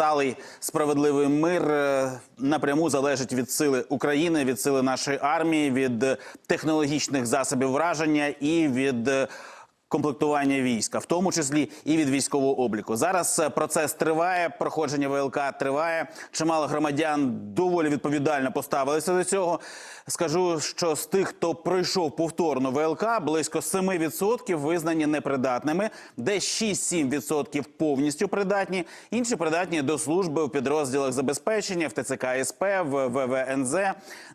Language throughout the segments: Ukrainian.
сталий справедливий мир е, напряму залежить від сили України, від сили нашої армії, від е, технологічних засобів враження і від. Комплектування війська, в тому числі і від військового обліку. Зараз е, процес триває, проходження ВЛК триває. Чимало громадян доволі відповідально поставилися до цього. Скажу, що з тих, хто пройшов повторно ВЛК, близько 7% визнані непридатними, десь 6-7% повністю придатні. Інші придатні до служби в підрозділах забезпечення в ТЦК СП, в ВВНЗ.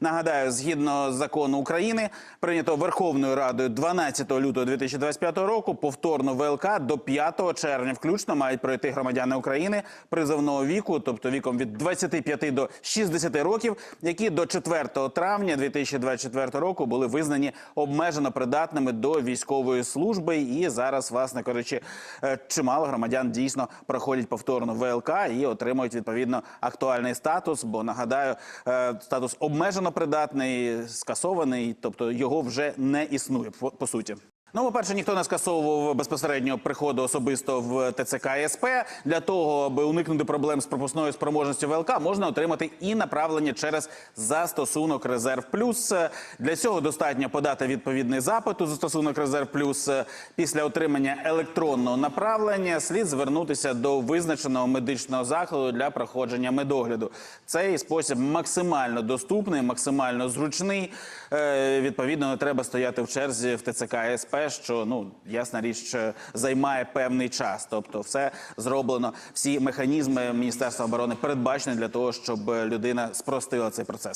Нагадаю, згідно закону України, прийнято Верховною Радою 12 лютого 2025 року. Повторно ВЛК до 5 червня включно мають пройти громадяни України призовного віку, тобто віком від 25 до 60 років, які до 4 травня 2024 року були визнані обмежено придатними до військової служби. І зараз, власне кажучи, е, чимало громадян дійсно проходять повторно ВЛК і отримують відповідно актуальний статус. Бо нагадаю, е, статус обмежено придатний, скасований, тобто його вже не існує по суті. Ну, по-перше, ніхто не скасовував безпосередньо приходу особисто в ТЦК СП. Для того, аби уникнути проблем з пропускною спроможністю ВЛК, можна отримати і направлення через застосунок Резерв Плюс. Для цього достатньо подати відповідний запит у застосунок Резерв Плюс. Після отримання електронного направлення слід звернутися до визначеного медичного закладу для проходження медогляду. Цей спосіб максимально доступний, максимально зручний. Е, Відповідно, не треба стояти в черзі в ТЦК і СП, що ну ясна річ займає певний час. Тобто, все зроблено, всі механізми Міністерства оборони передбачені для того, щоб людина спростила цей процес.